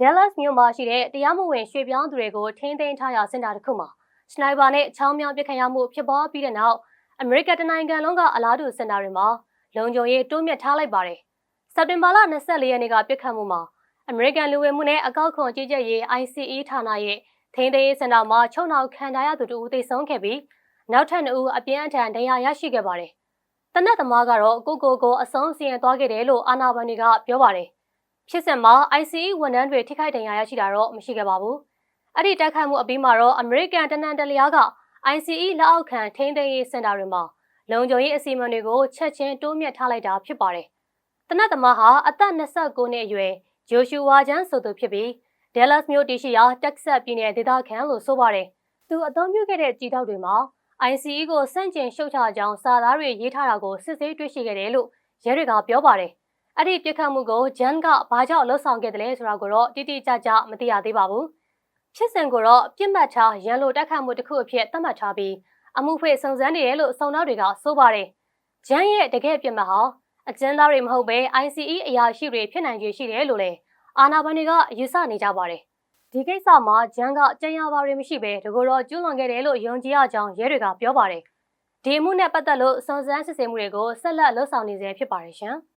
Dallas မြို့မှာရှိတဲ့တရားမဝင်ရွှေ့ပြောင်းသူတွေကိုထိန်းသိမ်းထားရာစင်တာတစ်ခုမှာစနိုက်ပါနဲ့ချောင်းမြောင်းပစ်ခတ်ရမှုဖြစ်ပွားပြီးတဲ့နောက်အမေရိကန်တနိုင်ငံလုံးကအလားတူစင်တာတွေမှာလုံခြုံရေးတိုးမြှင့်ထားလိုက်ပါတယ်။စက်တင်ဘာလ24ရက်နေ့ကပစ်ခတ်မှုမှာအမေရိကန်လူဝင်မှုနဲ့အကောက်ခွန်ကြီးကြပ်ရေး ICE ဌာနရဲ့ထိန်းသိမ်းရေးစင်တာမှာချုံနောက်ခံထားရသူတူဦးသိဆုံးခဲ့ပြီးနောက်ထပ်နှစ်ဦးအပြင်းအထန်ဒဏ်ရာရရှိခဲ့ပါတယ်။တနက်သမားကတော့ကိုကိုကိုအဆုံးစီရင်သွားခဲ့တယ်လို့အာဏာပိုင်တွေကပြောပါတယ်။ ဖြစ်စဉ်မှာ ICE ဝန်ထမ်းတွေထိခိုက်ဒဏ်ရာရရှိတာတော့မရှိခဲ့ပါဘူး။အဲ့ဒီတိုက်ခိုက်မှုအပြီးမှာတော့အမေရိကန်တနန်တလျားက ICE လက်အောက်ခံထိန်းသိမ်းရေးစင်တာတွေမှာလုံခြုံရေးအစီအမံတွေကိုချက်ချင်းတိုးမြင့်ထားလိုက်တာဖြစ်ပါတယ်။တနက်သမားဟာအသက်29နှစ်အရွယ်ဂျိုရှူဝါချန်ဆိုသူဖြစ်ပြီး Dallas မြို့တည်ရှိရာ Texas ပြည်နယ်ဒေသခံလို့ဆိုပါတယ်။သူအသုံးပြုခဲ့တဲ့ကြီးတောက်တွေမှာ ICE ကိုစန့်ကျင်ရှုတ်ချကြောင်းစာသားတွေရေးထားတာကိုစစ်ဆေးတွေ့ရှိခဲ့တယ်လို့ရဲတွေကပြောပါတယ်။ အဲ့ဒီပြစ်ခတ်မှုကိုဂျန်ကဘာကြောင့်လှုပ်ဆောင်ခဲ့တယ်လဲဆိုတာကိုတော့တိတိကျကျမသိရသေးပါဘူး။ဖြစ်စဉ်ကိုတော့ပြစ်မှတ်ထားရန်လိုတက်ခတ်မှုတစ်ခုအဖြစ်သတ်မှတ်ထားပြီးအမှုဖွေစုံစမ်းနေတယ်လို့စုံသားတွေကဆိုပါတယ်။ဂျန်ရဲ့တကယ်ပြစ်မှတ်ဟာအကျဉ်းသားတွေမဟုတ်ဘဲ ICE အရာရှိတွေဖြစ်နိုင်ခြေရှိတယ်လို့လည်းအာဏာပိုင်တွေကယူဆနေကြပါတယ်။ဒီကိစ္စမှာဂျန်ကကြံရပါတွေမရှိဘဲတကူတော့ကျူးလွန်ခဲ့တယ်လို့ယုံကြည်ရကြောင်းရဲတွေကပြောပါတယ်။ဒီအမှုနဲ့ပတ်သက်လို့စုံစမ်းစစ်ဆေးမှုတွေကိုဆက်လက်လှုပ်ဆောင်နေဆဲဖြစ်ပါတယ်ရှင်။